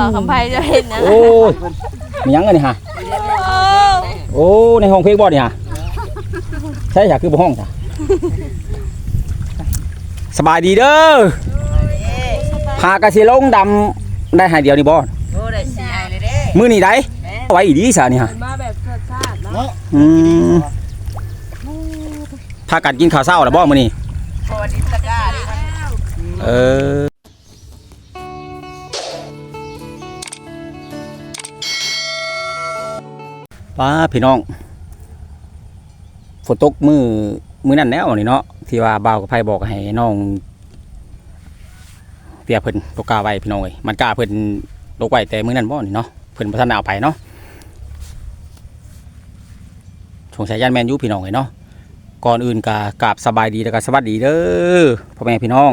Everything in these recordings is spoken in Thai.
บ่าวคำไพจะเห็นนะโอ้ยมีหยังกันนี่ฮะโอ้ในห้องเพลงบ่นี่ฮะใช่จ้ะคือบ่ห้องจ้ะสบายดีเด้อพากระสิลงดำได้หายเดียวนี่บ่โอ้ได้สิให้เลยเด้มื้อนี้ได้แม่นไว้อีดีซะนี่ฮะมาแบบชาติเนาะอืมพากันกินข้าวเช้าแล้วบ่มื้อนี้พอดินตะกร้าดิเออ ป้าพี่น้องฝนตกมือมือนั่นแล้วนี่เนาะที่ว่าบ่าวกับไผบอกให้น้องเตียเพิ่นตกกาไว้พี่น้องเอ้ยมันก้าเพิ่นตกไว้แต่มือนั่นบ่นี่เนาะเพิ่นบ่ทันได้เอาไปเนาะสงสัยยันแมนยูพี่น้องเอ้ยเนาะก่อนอื่นก็กราบสบายดีแล้วก็สวัสดีเด้อพ่อแม่พี่น้อง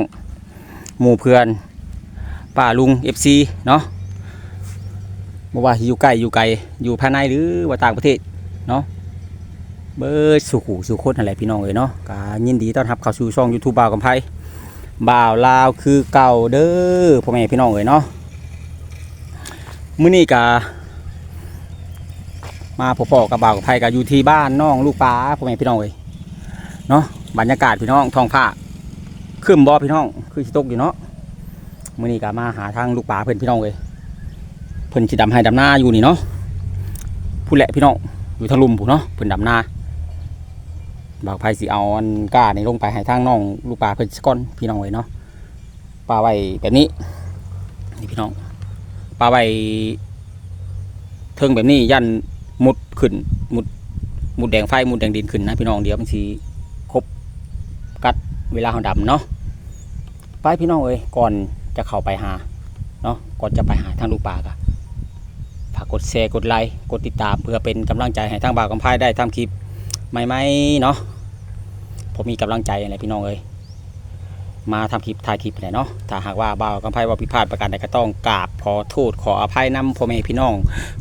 หมู่เพื่อนป้าลุง FC เนาะ บ่ว่าอยู่ใกล้อยู่ไกลอยู่ภายในหรือว่าต่างประเทศเนาะเบิดสู่หูสู่คนนั่นแหละพี่น้องเอ้ยเนาะก็ยินดีต้อนรับเข้าสู่ช่อง YouTube บ่าวกำไพบ่าวลาวคือเก่าเด้อพ่อแม่พี่น้องเอ้ยเนาะมื้อนี้ก็มาพบๆกับบ่าวกำไพก็อยู่ที่บ้านน้องลูกปลาพ่อแม่พี่น้องเอ้ยเนาะบรรยากาศพี่น้องท้องฟ้าขึ้นบ่พี่น้องคือสิตกอยู่เนาะมื้อนี้ก็มาหาทางลูกปลาเพิ่อนพี่น้องเลย เพิ่นสิดำให้ดำนาอยู่นี่เนาะผู้แหละพี่น้องอยู่ทางลุมผู้เนาะเพิ่นดำนาบากไผสิเอาอันก้าในลงไปให้ทางน้องลูกปลาเพิ่นสก่อนพี่น้องเลยเนาะปลาไว้แบบนี้นี่พี่น้องปลาไว้เทิงแบบนี้ยันมุดขึ้นมุดมุดแดงไฟมุดแดงดินขึ้นนะพี่น้องเดี๋ยวมันสิครบกัดเวลาเขาดำเนาะไปพี่น้องเอ้ยก่อนจะเข้าไปหาเนาะก่อนจะไปหาทางลูกปลากะ ฝากกดแชร์กดไลค์กดติดตามเพื่อเป็นกำลังใจให้ทางบ่าวกำพายได้ทำคลิปใหม่ๆเนาะผมมีกำลังใจอะไรพี่น้องเอ้ยมาทำคลิปถ่ายคลิปอะไรเนาะถ้าหากว่าบ่าวกำพายว่าผิดพลาดประการใดก็ต้องกราบขอโทษขออภัยนำพ่อแม่พี่น้อง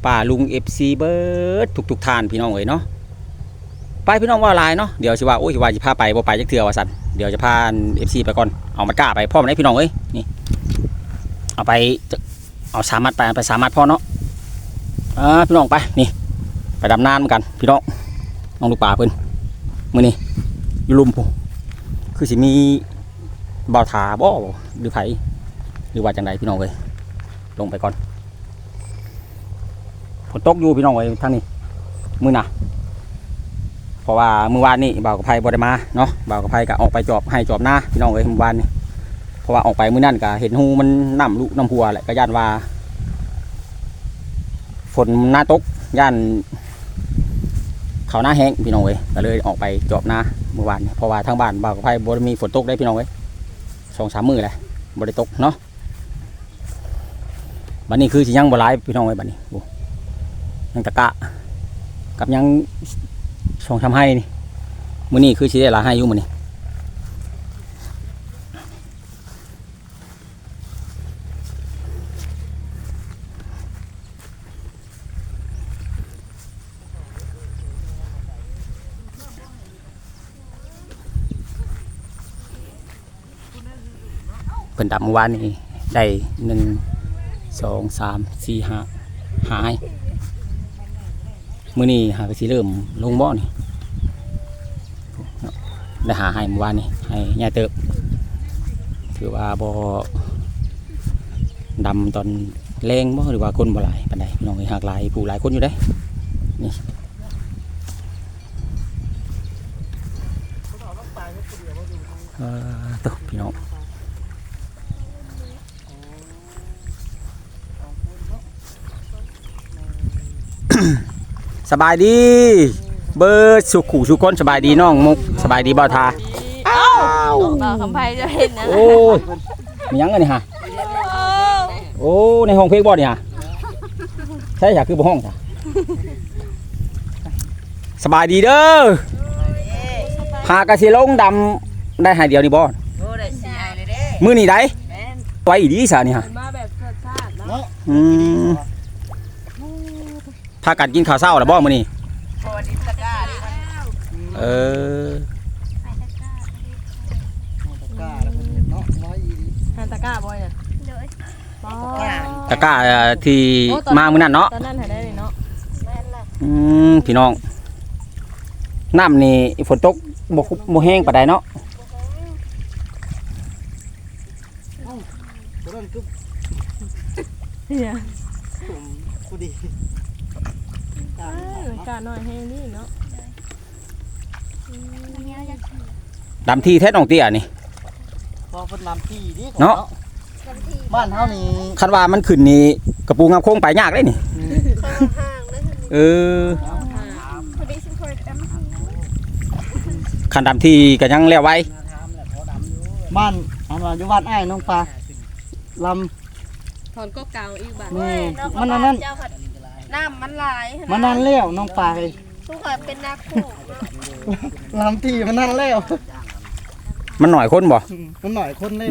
ป้าลุงเอฟซีเบิร์ดทุกๆท่านพี่น้องเอ้ยเนาะไปพี่น้องว่าลายเนาะเดี๋ยวสิว่าโอ้ยว่าจะพาไปบ่ไปจักเทื่อว่าสันเดี๋ยวจะพาเอฟซีไปก่อนเอามากล้าไปพ่อมันได้พี่น้องเอ้ยนี่เอาไปเอาสามารถไปไปสามารถพ่อเนาะ อ่าพี่น้องไปนี่ ไปดำน้ำเหมือนกัน พี่น้องน้องลูกป่าเพิ่นมือนี่อยู่ลุมผมคือสิมีบ่าวถาบ่หรือไผหรือว่าจังไดพี่น้องเอ้ยลงไปก่อนฝนตกอยู่พี่น้องเอ้ยทางนี้มือหนาเพราะว่าเมื่อวานนี้บ่าวกับไพบได้มาเนาะบ่าวกับไพก็ออกไปจอบให้จอบหน้าพี่น้องเอ้ยเมื่อวานนี้เพราะว่าออกไปมื้อนั้นก็เห็นหูมันน้ำลุน้ำพัวแหละก็ย่านว่า ฝนหน้าตกย่านเขาหน้าแห้งพี่น้องเอ้ยก็เลยออกไปจอบหน้าเมื่อวานเพราะว่าทางบ้านบ่าวกับไพบ่ได้มีฝนตกได้พี่น้องเอ้ยสองสามมือแหละบ่ได้ตกเนาะบัดนี้คือสิยังบ่หลายพี่น้องเอ้ยบัดนี้โอ้ยังตะกะ กับยังช่องทำให้นี่มื้อนี้คือสิได้หลายให้อยู่มื้อนี้ เพิ่นดับเมื่อวานนี้ได้หนึ่งสองสามสี่ห้าหายมื้อนี้หากสิเริ่มลงบ่อนี่ได้หาให้เมื่อวานนี้ให้ยายเติบถือว่าบ่ดำตอนแรงบ่หรือว่าคนบ่หลายปานใดพี่น้องเอ้ยหากหลายผู้หลายคนอยู่ได้นี่เอ่อตัวพี่น้อง สบายดี เบิร์ดสุขุสุคนสบายดีน้องมุกสบายดีบ่าวทาบ่าวคำไพจะเห็นนะโอ้ยมีหยังกันนี่ฮะโอ้ในห้องเพลงบ่นี่ฮะใช่จ้ะคือบ่ห้องจ้ะสบายดีเด้อพากระสิลงดำได้หายเดียวนี่บ่โอ้ได้สิให้เลยเด้มื้อนี้ได้แม่นไว้อีดีซะนี่ฮะมาแบบชาติเนาะอืม พากันกินข้าวเช้าแล้วบ่มื้อนี้พอดินตะกร้าดิเออฮันตะก้าบ่อยเนี่ยตะกร้าตะกร้าเอ่อที่มามื้อนั้นเนาะตอนนั้นหาได้เลยเนาะอืมพี่น้องน้ำนี่ฝนตกบ่คุบ่แห้งปานใดเนาะตัวนั้นคือเนี่ยผมพอดี กาหน่อยให้นี่เนาะดำที่แท้น้องเตี้ยนี่พอเพิ่นลำที่ดีเนาะบ้านเฮานี่คันว่ามันขึ้นนี่กระปูงามโค้งไปยากเลยนี่เออคันดำที่ก็ยังแล้วไว้บ้านอันว่าอยู่บ้านอ้ายน้องปลาลถอนก็กาวอีกบาทำนี่มันอันนั้น น้ำมันหลายมันนั่นแล้วน้องปลาเอ้ยทุกคนเป็นนักคู่ลำที่มันนั่นแล้ว มันหน่อยคนบ่มันหน่อยคนเลย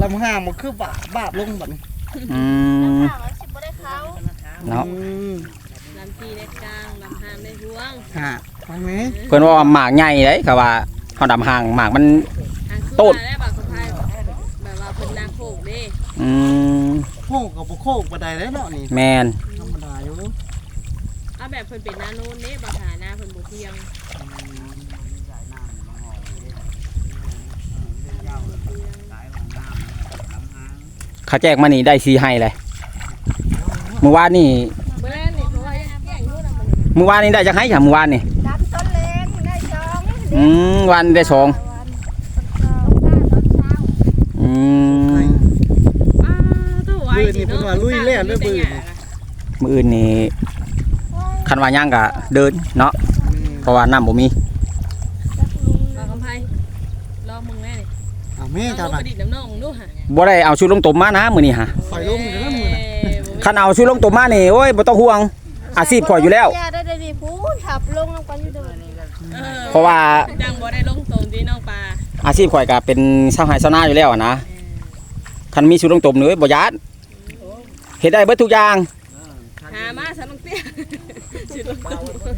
ลำห้างมันคือบาบาบลงบัดนี้อืมข้าวสิบ่ได้เขาเนาะอืมลำปีได้กลางลำหามได้ห่วงฮะฟังไหมเพิ่นว่าหมากใหญ่เด้เขาว่าเฮาดำห่างหมากมันทางขึ้นโต๊ดมาได้บาทสะพายแบบว่าเป็นนางโขกเด้อืมโคกกับบ่โคกบ่ได้แล้วเนาะนี่ แมนธรรมดาอยู่ เอาแบบเพิ่นเป็นนาโนนเด้บาทหาหน้าเพิ่นบ่เพียงเขาแจกมานี่ได้สีให้เลยเมื่อวานนี่เมื่อแรกนี่เพราะว่าแย่งอยู่นำมันเมื่อวานนี่ได้จักให้จ้ะเมื่อวานนี่ดำต้นเล็กได้สองอืมวันได้สองวันต้นเช้าอืมอ้าตัวไว้บืนนี่เพิ่นว่าลุยแล้วเด้อบืนนี่มื้ออื่นนี่ คันว่าย่างก็เดินเนาะอืมเพราะว่าน้ำบ่มีบาคำไพลองมึงแน่นี่อะแม่ลอเจ้างลงน่ะกระดิดน้ำนองมึงดูฮะบ่ได้เอาชุดลงตมมานะมื้อนี้ฮะปล่อยลงเดี๋ยวนะมือน่ะ เอ้ยบ่มีคันเอาชุดลงตมมานี่โอ้ยบ่ต้องห่วง อาชีพข่อยอยู่แล้ว ย่าได้ได้ดีพูดขับลงลงไปอยู่เดินออเพราะว่าจังบ่ได้ลงตรงที่น้องปลาอาชีพข่อยก็เป็นชาวไร่ชาวนาอยู่แล้วอะนะคันมีชุดลงตมเลยบ่ยานเฮ็ดได้เบิดทุกอย่างหามาซะน้อง เตี้ยสิลงตรง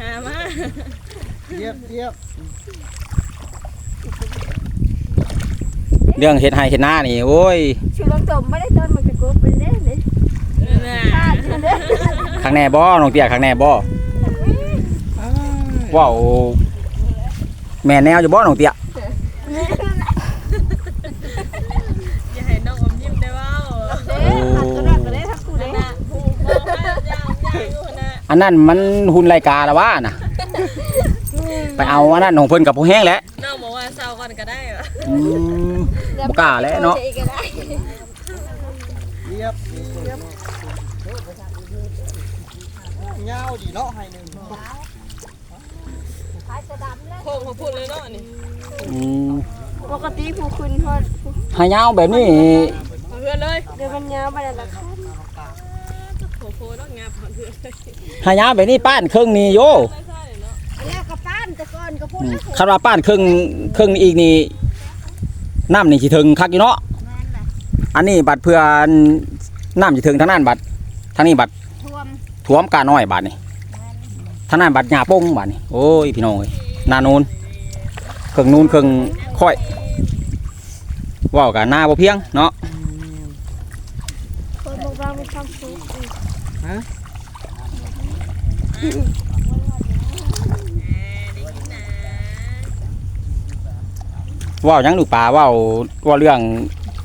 หามาเยียบเยียบเรื่องเฮ็ดไร่เฮ็ดนานี่โอ้ยชื่อลงจมไม่ได้ต้นมันจะกูเป็นเล่นเลยน่ะพลาดอยู่เด้อข้างแน่บ่น้องเตี้ยข้างแน่บ่อ้ายว้าวแม่นแนวอยู่บ่น้องเตี้ย น่ะอันนั้นมันหุ่นรายการละว่าน่ะ ไปเอาอันนั้นของเพิ่นกับผู้แห้งแหล้วน้องบอกว่าเศร้าก่อนก็ได้เหรออืมบ่กล้าแล้วเนาะก็ได้เยียบเยียบยาวดีเนาะให้หนึ่งพายจะดำแล้วโคกมาพูดเลยเนาะนี่อืมปกติผู้คุณทอดให้ยาวแบบนี้เอาเพื่อนเลย เดี๋ยวมันยาวไปแล้วล่ะค่ะโอ้ โหดอกงาผ่อนเพื่อนเลยให้ยาวแบบนี้ป้านครึ่งนี่โยใช่เนาะอันแรกก็ป้านแต่ก่อนก็พูดแล้วคันว่าป้านครึ่งครึ่งอีกนี่น้ำนี่สิถึงคักอยู่เนาะแม่นแหละอันนี้บัดเพื่อนน้ำสิถึงทางนั้นบัดทางนี้บัดท่วมท่วมกาน้อยบัดนี่ทางนั้นบัดหญ้าป้งบัดนี่โอ้ยพี่น้องเอ้ยหนานูนครึ่งนูนครึ่งค่อยว้าวกันหน้าบ่เพียงเนาะคนบอกว่ามีความสุข อีกเว่าหยังลูกปลาเว่าเว่าเรื่อง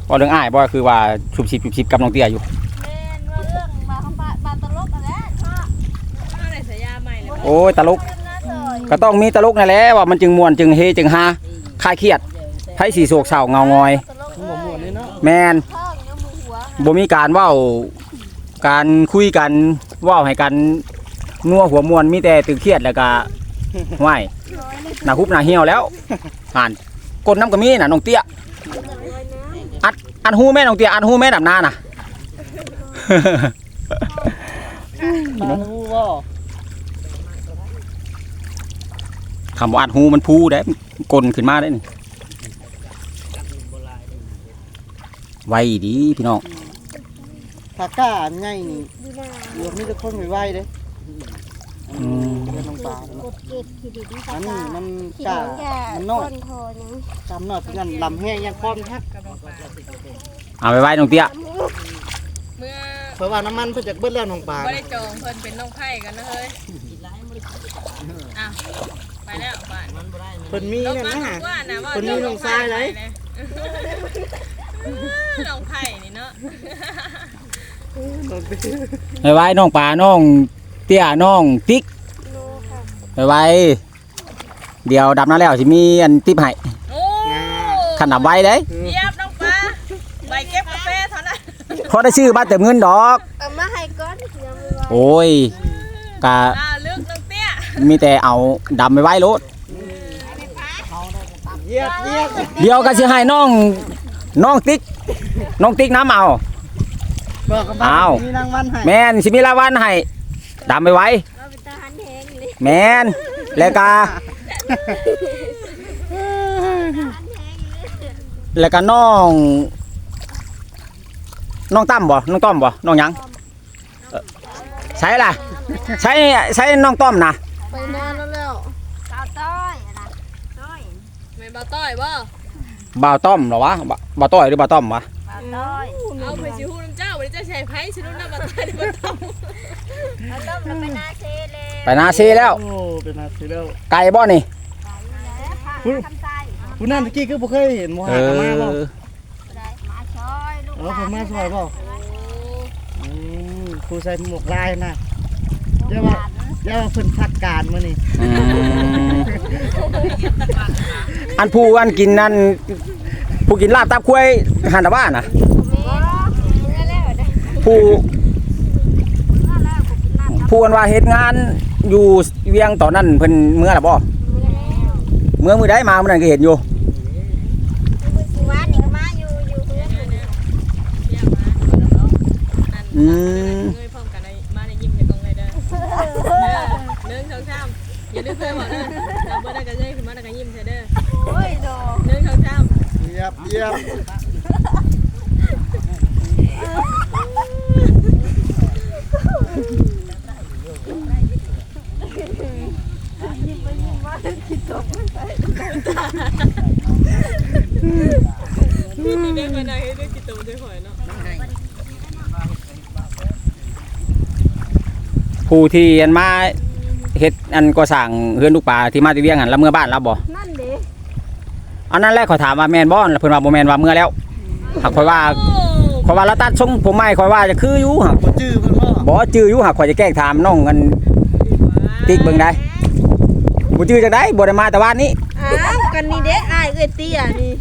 เว่าเรื่องอ้ายบ่คือว่าชุบชิบชุบชิบกับน้องเตี้ยอยู่แม่นว่าเรื่องมาคำบาบาตลกอะไรชอบมาได้สายาใหม่เลยโอ้ยตลกเรื่องนั้นเลยก็ต้องมีตลกนั่นแหละว่ามันจึงม่วนจึงเฮจึงฮาคลายเครียดไผสีโศกเศร้าเงางอยตลกมันบ่ม่วนเลยเนาะแมนท้องยังมือหัวบ่มีการเว้า การคุยกันเว้าให้กันนัวหัวมวนมีแต่ตึงเครียดแล้วก็ห้วยหน้าคุบหน้าเหี่ยวแล้วอ่านกดน้ำก็มีน่ะน้องเตี้ยอัดอัดหูแม่น้องเตี้ยอัดหูแม่ดำนาน่ะตาหูบ่คำว่าอัดหูมันพูได้กลนขึ้นมาได้นี่ไวดีพี่น้อง ถ้ากล้าง่ายนี่ดูหน้าเดี๋ยวมีแต่คนไวๆเด้อืมเรื่องน้องปลาเนาะกดเกตขีดินอันนี้มันขีกล้าดินแก่มันก้น้อยนคอยังจำหน่อยเพื่อนลำแห้งยังพร้อมทักเอาไปไว้น้องเตี้ยเมื่อเพราะว่าน้ำมันเพิ่นจะเบิดแล้วน้องปลาบ่ได้จองเพิ่นเป็นน้องไผ่กันนะเฮ้ยอะไปแล้วบ้านเพิ่นมีน้องนั่นมานะว่านะว่าเพิ่นมีน้องทรายไหนน้องไผ่นี่เนาะ ไปไว้น้องปลาน้องเตี้ยน้องติ๊กโนค่ะไปไว้เดี๋ยวดับน้ำแล้วสิมีอันติ๊บให้โอ้ขันดับไว้เด้เยียบน้องปลาใบเก็บกาแฟเท่านั้นเพราะได้ชื่อบ้านเติมเงินดอกเอามาให้ก้อนเดี๋ยวไม่ไหวโอ้ยกะอ่าลึกน้องเตี้ยมีแต่เอาดำไปไว้รถเหยียบเหยียบเดี๋ยวก็สิให้น้องน้องติ๊กน้องติ๊กน้ำเอา บอกกับอ้าวมีรางวัลให้แมนสิมีรางวัลให้ดำไปไว้เราเป็นทหารแทงเลยแมนแล้วก็แล้วก็น้องน้องตั้มบ่น้องต้อมบ่น้องหยังเอ่อใช่ล่ะใช่ใช่น้องต้อมนะไปนานแล้วแล้วสาวต้อยนะต้อยแม่นบ่ต้อยบ่บ่าวต้อมเหรอวะบ่บ่าวต้อยหรือบ่าวต้อมวะสาวต้อยเอาไปสิฮู้น้ ใช้ไผสิรู้นำบ่ต้อยบ่ต้องสาวต้มเราไปนาเซเลยไปนาซีแล้ว โอ้เป็นอาชีพแล้วไก่บ่นี่ผู้ทำใจผู้นั้นตะกี้คือบ่เคยเห็นหมอเอหากนมาบ่อมาช่อยลูกเออผมมาซอยบ่อืมผู้ใส่หมวกลายน่ะเดี๋ยวว่าเดี๋ยวว่าเพิ่นพักการมื้อนี้อืมอันผู้อันกินนั่นผู้กินลาบตับคุ้ยหันตะบ้านน่ะเมื่อแล้วได้ ผู้ผู้อันว่าเฮ็ดงานอยู่เวียงต่อนนั้นเพิ่นเมื่อล่ะบ่เมื่อเมื่อมือได้มามื้อนั้นก็เห็นอยู่ มือสิวานนี่ก็มาอยู่อยู่เพื่อน เยี่ยมนะอัน อืม เงยพร้อมกันในมาในยิ้มในกล้องเลยเด้อเด้อ1 2 3อย่าลืมเพื่อนบอกเด้อจับบ่ได้ก็เงยขึ้นมาแล้วก็ยิ้มใส่เด้อ โอ้ยดอก 1 2 3 เหยียบเหยียบ นี่ได้มาได้ให้ได้กินตัวด้วยหอยเนาะผู้ที่อันมาเฮ็ดอันก่อสร้างเฮือนลูกปลาที่มาที่เวียงหันแล้วเมื่อบ้านรับบ่นั่นเด้อันนั้นแรกขอยถามว่าแม่นบ่แล้วเพิ่นว่าบ่แม่นว่าเมื่อแล้วหากข่อยว่าข่อยว่าละตัดทรงผมใหม่ข่อยว่าจะคืออยู่หักบ่จื้อเพิ่นบ่บ่จื้ออยู่หักข่อยจะแกล้งถามน้องกัน ติ๊กเบิ่งได้บ่จื้อจังได๋บ่ได้มาแต่วันนี้อ้าวกันนี่เด้อ้ายเอ้ยเตี้ยนี่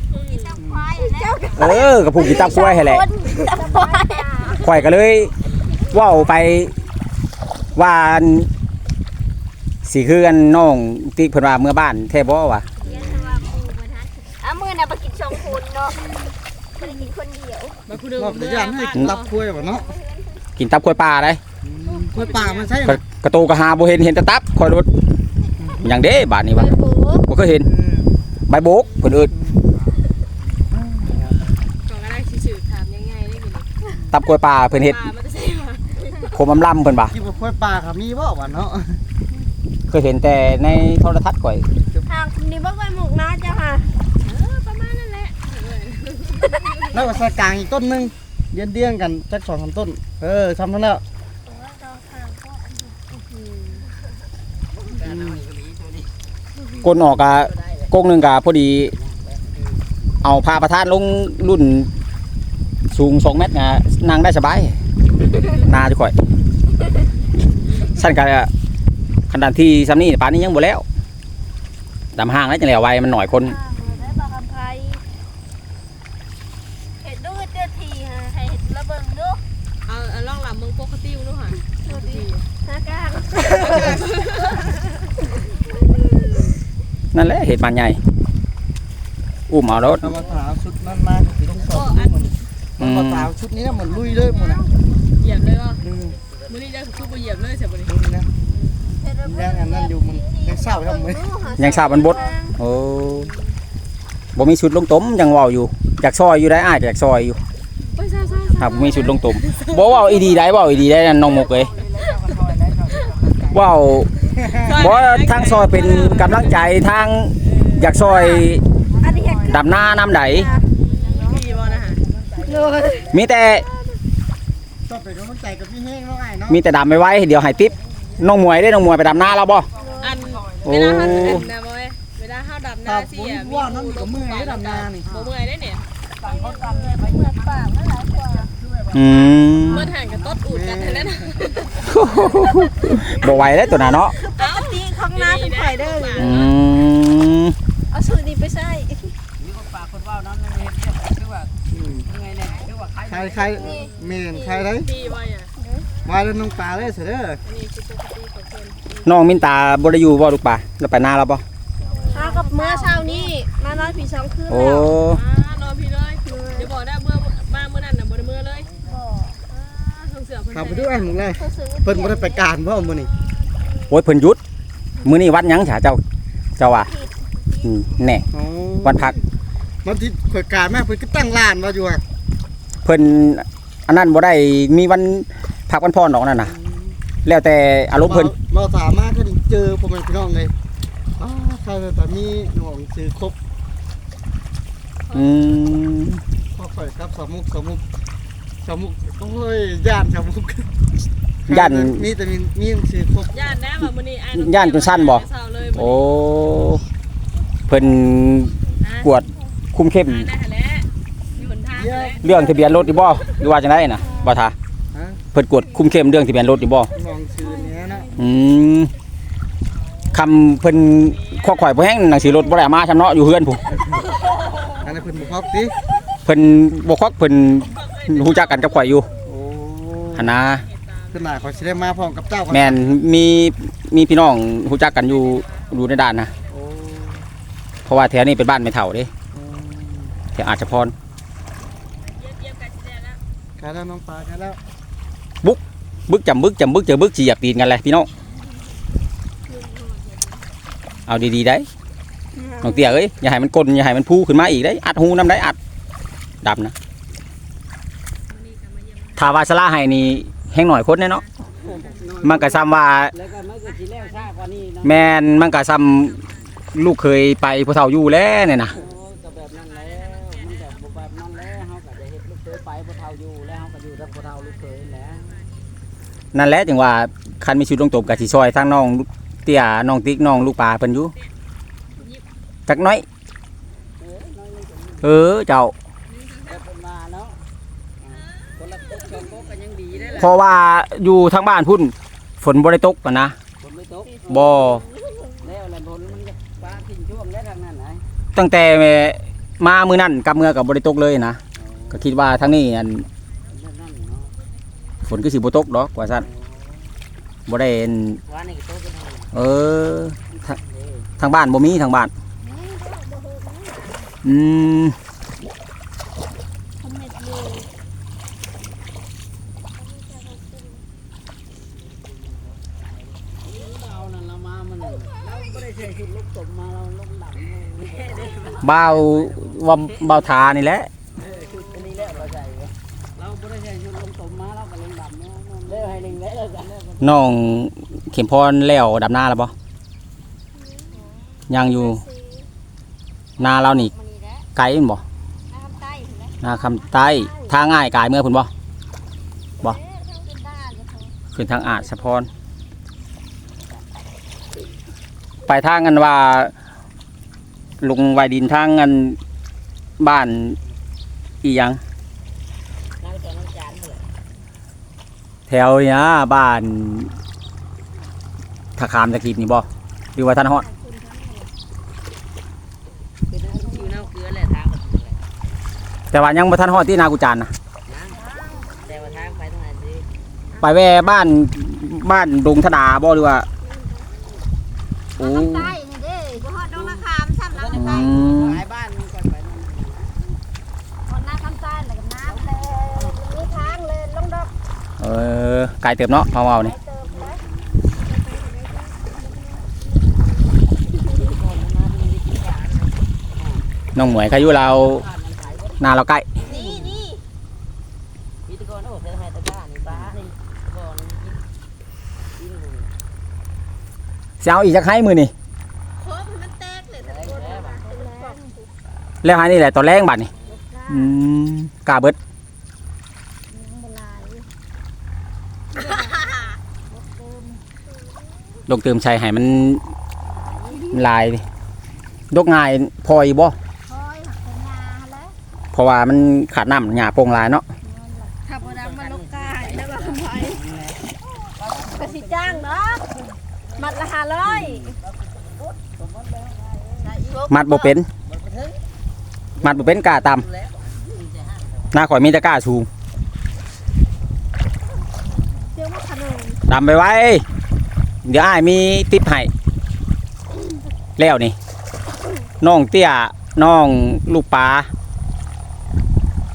เจ้าเออกับผู้กินตับกล้วยให้แหละตับควายข่อยก็เลยเว้าไปว่าอันสิคือกันน้องติ๊กเพิ่นว่าเมื่อบ้านแท้บ่วะอะมื้อน่ะไปกินสองคนเนาะบ่ได้กินคนเดียวมาพูดเรื่องบอกแต่ย่านให้กินตับกล้วยบ่เนาะกินตับกล้วยป่าได้กล้วยป่ามันใช่ข้อย กระโตกระหาบ่เห็นเห็นแต่ตับข่อยรถหยังเด้บาดนี้วะโอ้โหบ่เคยเห็นใบโบกเพิ่นเอิ้นก่อนก็ได้ชื่อถามยังไงได้กินตับกล้วยป่าเพิ่นเฮ็ดปลามันจะใช่ปะโคมอำลำเพิ่นว่าคิดว่ากล้วยป่าครับมีบ่วะเนาะเคยเห็นแต่ในโทรทัศน์ข่อย ทางนี่บ่ค่อยหมกนะเจ้าค่ะเออประมาณนั่นแหละแล้วก็ใส่กลางอีกต้นหนึงเดียนเดียงๆกันจักสองสามต้น เออทำนั้นแล้ว ก้นออกกะกงหนึ่งกะพอดี เอาพาประธานลงรุ่นสูงสองเมตรนะนั่งได้สบายนาจะค่อยสั้นกะขนาดที่ซ้ำนี่ป่านนี้ยังบ่แล้วดำห้างแล้วจังแล้วไว้มันหน่อยคน ได้บ่คำไผเฮ็ดดูเจ้าทีให้เฮ็ดระเบิงดู เอาเอาลองหลับมึงปกติดูค่ะ ดูดิหน้ากาง นั่นแหละเห็ดมันใหญ่อุ้มเอารถ เอามาถามชุดนั้นมาสิต้องสอบดูมันอืมพอถามชุดนี้นะเหมือนลุยเลยหมดนะเหยียบเลยว่ะอืมมื้อนี้จะคือบ่เหยียบเลยใช่บ่นี่ลุยนะยังอันนั้นอยู่มันยังเศร้าทำไมยังทราบมันบดโอ้บ่มีชุดลงต้มยังเว้าอยู่อยากซอยอยู่ได้อ้ายก็อยากซอยอยู่โอ้ยซ่าหากบ่มีชุดลงต้มบ่เว้าอีดีได้เว้าอีดีได้นั่นน้องมกเอ้ยเว้าๆบ่ทางซอยเป็นกำลังใจทาง อยากซอยอันนี้เฮ็ดดำหน้าน้ำใดพี่บ่นะฮะโดยมีแต่ต้องเป็นกำลังใจกับพี่แห้งเนาะไอ้เนาะมีแต่ดำไม่ไว้เดี๋ยวให้ติ๊บน้องมวยได้น้องมวยไปดำหน้าแล้วบ่อันโอ้เวลาเฮาดำนะบ่เว้ยเวลาเฮาดำครันาบสิผมอะว่านั่นก็เมื่อยดำนานี่บ่เมื่อยได้เนี่ยเมื่อปากแล้วหลายกว่าอืมเมื่อห่างกับต้นอูดกันเท่านั้นนะบ่ไหวแล้วตัวน่ะเนาะปกติของน้าเป็นไข่เด้ออืม เอาสูตรนี้ไปใส่มีคนฝากคนว่าวน้ำในเฮ็ดเรียกคือว่ายังไงเนี่ยคือว่าใครใครใครเมนใครได้ดีบ่อะมาแล้วน้องปลาเลยเสยเด้ออันนี้คือปกติของเพิ่นน้องมินตาบ่ได้อยู่บ่ลูกป่าแล้วไปหน้าแล้วบ่ถ้ากับเมื่อเช้านี้มานอนผีสองคืนโอ้แล้วอ่ารอพี่เลยเดี๋ยวบอกได้เมื่อมาเมื่อนั้นน่ะบ่ได้เมื่อเลยก็อ่าส่งเสือเพิ่นขับไปด้วยหมึงเลยเขาซื้อเพิ่นบ่ได้ไปการบ่มื้อนี้โอ้ยเพิ่นหยุดมื้อนี้วัดหยังฉาเจ้าเจ้าว่า อืมแน่อ๋อวันพักมันที่ข่อยการแม่เพิ่นก็ตั้งร้านว่าอยู่อะเพิ่นอันนั้นบ่ได้มีวันพักวันพรดอกนั่นน่ะ แล้วแต่อารมณ์เพิ่นเราสามารถก็เจอพ่อแม่พี่น้องเลยอ้าใครแต่มีหนองซื้อครบอืมพอข่อยกับสามุกสามุกสามุกโอ้ยย่านสามุกย่านมีแต่มีมีหนังสือครบย่านนะว่ามื้อนี้อ้ายย่านจนสั้นบ่เช้าเลยโอ้ เพิ่นกวดคุมเข้มอ่าได้หั่นแหละมีหนทางหั่นแหละเรื่องทะเบียนรถอยู่บ่หรือว่าจังไดน่ะบ่ทาฮะเพิ่นกวดคุมเข้มเรื่องทะเบียนรถอยู่บ่ลองซื้อเนี้ยนะอืมคำเพิ่นข้อข่อยบ่แห้งหนังสือรถบ่ได้เอามาชำเนาะอยู่เฮือนพุ่นอันนั้นเพิ่นบ่ครบติเพิ่นบ่ควักเพิ่นฮู้จักกันกับข่อยอยู่โอ้หั่นนะขนาดข่อยสิได้มาพร้อมกับเจ้าก่อนแม่นมีมีพี่น้องฮู้จักกันอยู่อยู่ในด่านนะโอ้เพ ราะว่าแถวนี้เป็นบ้านไม่เฒ่าเด้โอ้แถวอาจจะพรเยี่ยมเยี่ยมกันสิได้แล้วขายแล้วน้องปลาขายแล้วบึกจำบึกจำบึกเจอบึกสิอยากตีนกันเลยพี่น้องเอาดีๆได้น้องเตี้ยเอ้ยอย่าให้มันกลนอย่าให้มันพูขึ้นมาอีกได้อัดหูน้ำได้อัดดับนะถ้าว่าสลาให้นี่แห้งหน่อยคนแน่เนาะมันก็ซ้ำว่าแล้วก็มันก็สิแล้วช้ากว่านี้นะแมนมันก็ซ้ำ ลูกเคยไปผู้เฒ่าอยู่แล้วเนี่ยนะโอ้ก็แบบนั้นแล้วมันก็บ่แบบนั้นแล้วเฮาก็จะเฮ็ดลูกเคยไปบ่เฒ่าอยู่แล้วเฮาก็อยู่กับบ่เฒ่าลูกเคยแหละนั่นแหละจึงว่าคันมีชีวิตลงตบกับสิซอยทั้งน้องเตี้ยน้องติ๊กน้องลูกปลาเพิ่นอยู่จักหน้อย เออเจ้า แต่เพิ่นมาเนาะอ่าคนละตกสองตกก็ยังดีได้แหละเพราะว่าอยู่ทางบ้านพุ่นฝนบ่ได้ตกกันนะฝนไม่ตกบ่ ตั้งแต่มามือนั่นกับเมื่อกับบริตกเลยนะก็คิดว่าทั้งนี้อันฝนก็สิบตกดอกว่าสั้นบ่ได้อันว่านี่ก็ตกกันเออทางทางบ้านบ่มีทางบ้านอืม ทำเม็ดอยู่ เรานั่นเรามามันนั่นเราไม่ได้ใช้ชุดลูกตบมาเราลงดำ บ่าวว่าบ่าวทานี่แหละชุดอันนี้แล้วเราใส่เราไม่ได้ใช้ชุดลงตบมาเราก็ลงดำเนาะเล้วให้หนึ่งแล้วกันแล้วกันน้องเข็มพรแล้วดำหน้าแล้วบ่ยังอยู่นาเรานี่มันนี่แหละไกลแม่นบ่น้ำใต้ถึงแล้วนาคำใต้ทางง่ายกายเมื่อพุ่นบ่ บ่ เอ๊ะทางเป็นด้านเลยเขาขึ้นทางอาจสะพรไปทางกันว่า ลงไวดินทางกันบ้านอีหยังแต่น้ำจานเถอะแถวเนี้ยบ้านทาคามตะกีบนี่บ่หรือว่าท่านฮอดคือนแต่ว่ายังบ่ท่านฮอดที่นากุจานนะแต่ว่าทางไปทางไหนสิไปแว่บ้านบ้านดงธดาบ่หรือว่าโอ้ น้ำใต้นี่เด้บ่ฮอดดงนาคามซ้ำน้ำ อื ใต้ ม หลายบ้านมันก็ไปนั่น คนน้าคำใต้แล้วกับน้ำเลยมีทางเลยลงดอก เอไกลเติบเนาะเมาๆนี่เมานี่น้องหมวยเขาอยู่เรานาเราใกล้นี่นี่มีตะกอนโอ้เธอให้ตะกร้านี่ป้านี่บ่อนี่กินกินเลยสิเอาอีกจักให้มือนี่แล้วแล้นี่แหละตอนแรงบัดนี่กาเบิด ลงเติมใช้ให้มันมันลายดกง่ายพออีบ่คอยหักเป็นงาแล้วเพราะว่ามันขาดน้ำหญ้าโปร่งลายเนาะขับรถมาลกกายแล้วก็ทำไมกระสิจ้างเนาะมัดละห้าร้อยมัดบ่เป็น มัดบ่เป็นกล้าต่ำหน้าข่อยมีแต่กล้าสูงเชื่อว่าขนมดำไปไว้ เดี๋ยวอ้ายมีติปให้แล้วนี่น้องเตี้ยน้องลูกปลา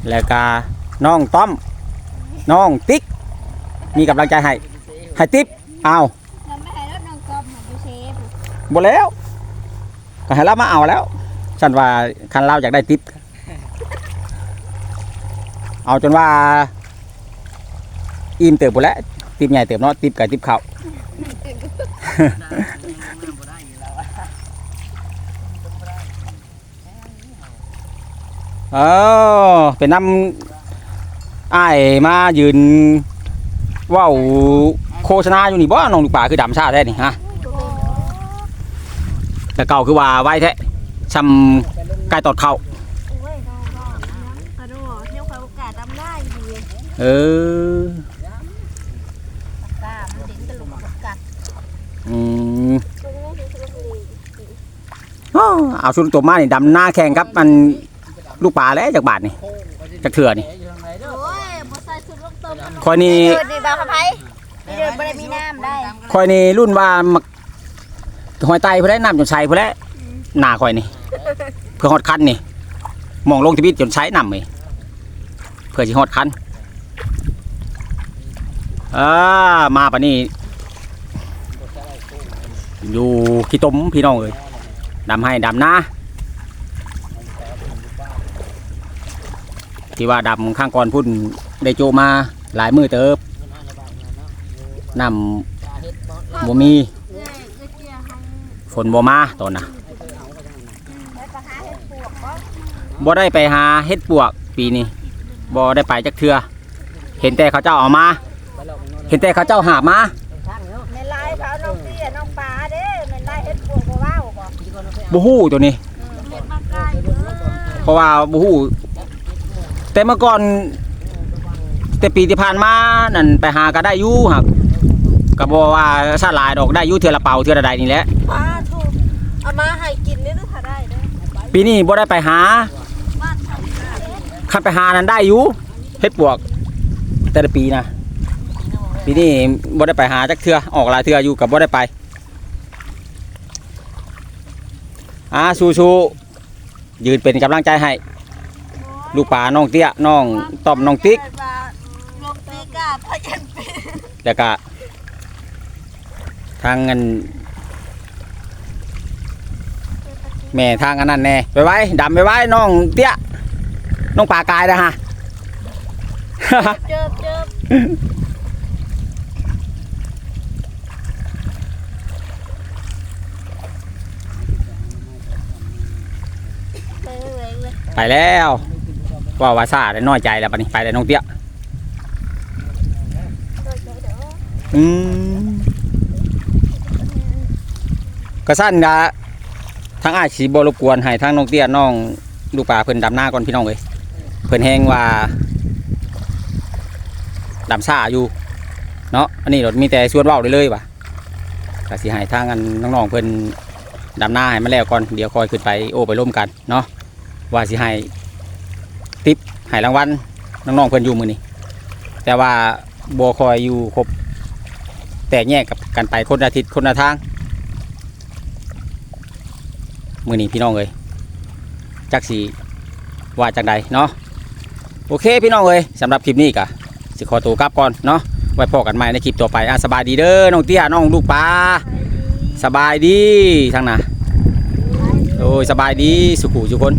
แล้วก็น้องต้อมน้องติ๊ก มีกำลังใจให้ให้ติ๊บเอาหมของดูเชฟบ่แล้วก็ให้เรามาเอาแล้วฉันว่าคันเราอยากได้ติ๊บเอาจนว่า อิ่มเติบหมดแล้วติ๊บใหญ่เติบเนาะติ๊บกับติ๊บเขาว เออเป็นน้ำอ้ายมายืนเว้าโฆษณาอยู่นี่บ่น้องลูกป่าคือดำชาแท้นี่ฮะแต่เก่าคือว่าไว้แท้ชำไก่ตอดเข่าโอ้ยน้องน้องกระโดดเที่ยวไปโอกาสดำได้ดีเออ ตามันเด่นตลกกัด อืมตัวนี้ไม่ใช่ตัวนี้อ้อเอาชุดตัวมานี่ดำหน้าแข่งครับ มันลูกป่าแล้วจากบาทนี่จากเถื่อนี่โอ้ยบ่ใส่ชุดลงต้มคอยนี่เดินดีบ่าวครับไผเดินบ่ได้มีน้ำได้คอยนี่รุ่นว่ามักหอยไตเพื่อได้น้ำจนใช้เพื่อได้หน้าคอยนี่ เพื่อฮอดคันนี่มองลงทวิตจนใช้น้ำเลยเพื่อสิฮอดคันอ่ามาปะนี่ อยู่ขี้ตมพี่น้องเอ้ยดำให้ดำนะที่ว่าดำข้างก่อนพุ่นได้โจมาหลายมือเติบนำบ่มีฝนบ่มาตอนน่ะบ่ได้ไปหาเฮ็ดปวกปีนี้บ่ได้ไปจักเทือเห็นแต่เขาเจ้าเอามา เห็นแต่เขาเจ้าหาบมา แม่ลายเขาน้องเตี้ยน้องปลาเด้แม่ลายเฮ็ดพวกบ่ว้าวบ่ บ่ฮู้ตัวนี้เฮ็ดมาไกลเด้อเพราะว่าบ่ฮู้แต่เมื่อก่อน แต่ปีที่ผ่านมานั่นไปหาก็ได้อยู่ครับก็บ่ว่าซาหลายดอกได้อยู่เทื่อละเป่าเทื่อละใดนี่แหละปลาถูกเอามาให้กินนี่นึกถ้าได้เด้อปีนี้บ่ได้ไปหาบ้านทำได้คันไปหานั้นได้อยู่เฮ็ดปวก แต่ละปีนะปีนี้บ่ได้ไปหาจักเทื่อออกหลายเทื่ออยู่กับบ่ได้ไป อ่าสู้ๆยืนเป็นกำลังใจให้ ลูกป่าน้องเตี้ยน้องต้อมน้องติ๊กลงติ๊กอะพยันเป็นแล้วก็ทางเงินแม่ทางอันนั้นแน่ไปไว้ดำไปไว้น้องเตี้ยน้องป่ากายนะฮะเจิบเจิบไปเลยเลย ไปแล้วว่าวาซาได้น้อยใจแล้วปะนี่ไปแล้วน้องเตี้ยอืมกระสั้นกะทั้งอาชีบรบกวนให้ทั้งน้องเตี้ยน้องลูกป่าเพิ่นดำหน้าก่อนพี่น้องเลยเพิ่นแหงว่าดำซาอยู่เนาะอันนี้รถมีแต่ชวนเว้าได้เลยว่ะกะสิให้ทางอันน้องๆเพิ่นดำหน้าให้มันแล้วก่อนเดี๋ยวคอยขึ้นไปโอ้ไปร่วมกันเนาะ ว่าสิให้ติปให้รางวัลน้องๆเพิ่อนอยู่มือนี้แต่ว่าบัวคอยอยู่ครบแตกแยกกับกันไปคนละทิศคนละทาง มือนี้พี่น้องเลยจักสีว่าจากใดเนาะโอเคพี่น้องเลยสำหรับคลิปนี้กะสิขอตัวกลับก่อนเนาะไว้พอกันใหม่ในคลิปต่อไปอะสบายดีเด้อน้องเตี้ยน้องลูกปลาสบายดีทั้งน่ะโอ้ยสบายดีสุขุสุคน